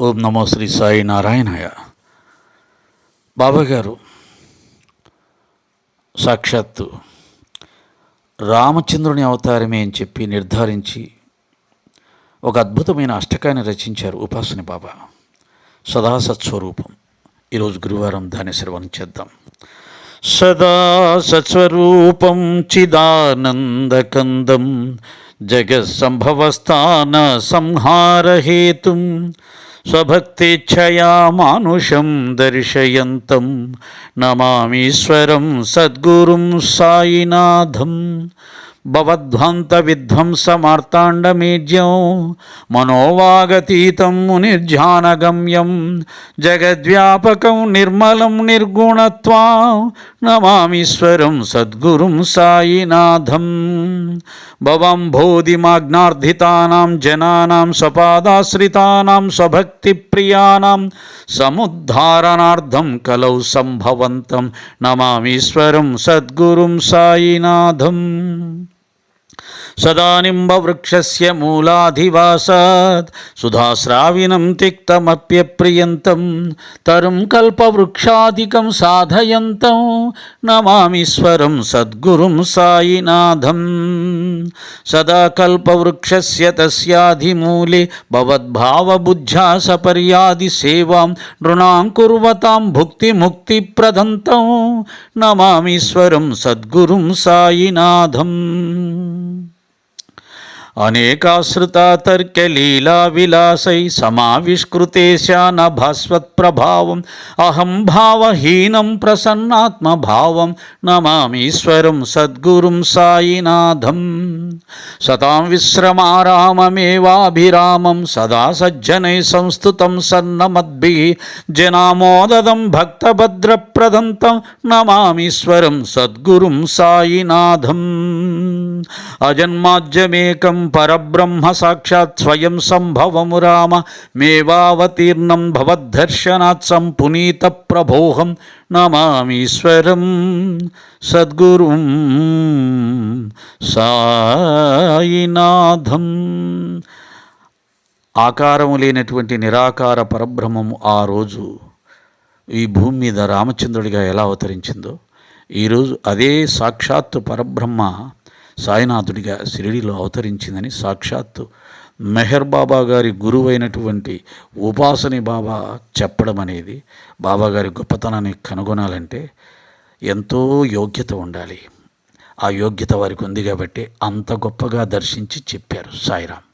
ఓం నమో శ్రీ సాయి నారాయణయ్య బాబా గారు సాక్షాత్తు రామచంద్రుని అవతారమే అని చెప్పి నిర్ధారించి ఒక అద్భుతమైన అష్టకాన్ని రచించారు ఉపాసని బాబా. సదా సత్స్వరూపం ఈరోజు గురువారం దాన్ని శ్రవణం చేద్దాం. సదా సత్స్వరూపం చిదానందకందం జగత్సంభవస్థాన సంహారహేతుం స్వభక్తిచ్ఛయా మానుషం దర్శయంతం నమామీశ్వరం సద్గురుం సాయినాథం భవద్ధ్వంత విధ్వంసమార్తాండమేజ్యం మనోవాగతీతం మునిర్ధ్యానగమ్యం జగద్వ్యాపకం నిర్మలం నిర్గుణత్వా నమామీశ్వరం సద్గురుం సాయినాథం భవం భోధిమాగ్నార్థితానాం జనానాం స్వపాదాశ్రితానాం స్వభక్తిప్రియానాం సముద్ధారణార్థం కలౌ సంభవంతం నమామీశ్వరం సద్గురుం సాయినాథం సదానింబవృక్షస్య మూలాధివాసాత్ సుధాశ్రావినం తిక్తమప్యప్రియంతం తరుం కల్పవృక్షాదికం సాధయంతం నమామీశ్వరం సద్గురుం సాయినాథం సదా కల్పవృక్షస్య తస్యాధిమూలే భవద్భావబుద్ధ్యా సపర్యాది సేవాం నృణాం కుర్వతాం భుక్తిముక్తిప్రదంతం నమామీశ్వరం సద్గురుం సాయినాథం అనేకాశ్రుతాతర్క్యలీలా విలాసై సమావిష్కృతేశాన భాస్వత్ప్రభావం అహం భావహీనం ప్రసన్నాత్మభావం నమామీశ్వరం సద్గురుం సాయినాథం సతాం విశ్రమారామమేవాభిరామం సదా సజ్జనై సంస్థుతం సన్నమద్భి జనామోదం భక్తభద్రప్రదంతం నమామీశ్వరం సద్గురుం సాయినాథం అజన్మాజ్యమేకం పరబ్రహ్మ సాక్షాత్ స్వయం సంభవము రామ మేవావతీర్ణం భవద్దర్శనాత్ సంపునీత ప్రభోహం నమామీశ్వరం సద్గురుం సాయినాథం ఆకారము లేనటువంటి నిరాకార పరబ్రహ్మము ఆ రోజు ఈ భూమి మీద రామచంద్రుడిగా ఎలా అవతరించిందో ఈరోజు అదే సాక్షాత్తు పరబ్రహ్మ సాయినాథుడిగా షిరిడిలో అవతరించిందని సాక్షాత్తు మెహర్ బాబా గారి గురువైనటువంటి ఉపాసని బాబా చెప్పడం అనేది బాబా గారి గొప్పతనాన్ని కనుగొనాలంటే ఎంతో యోగ్యత ఉండాలి. ఆ యోగ్యత వారికి ఉంది కాబట్టి అంత గొప్పగా దర్శించి చెప్పారు సాయిరాం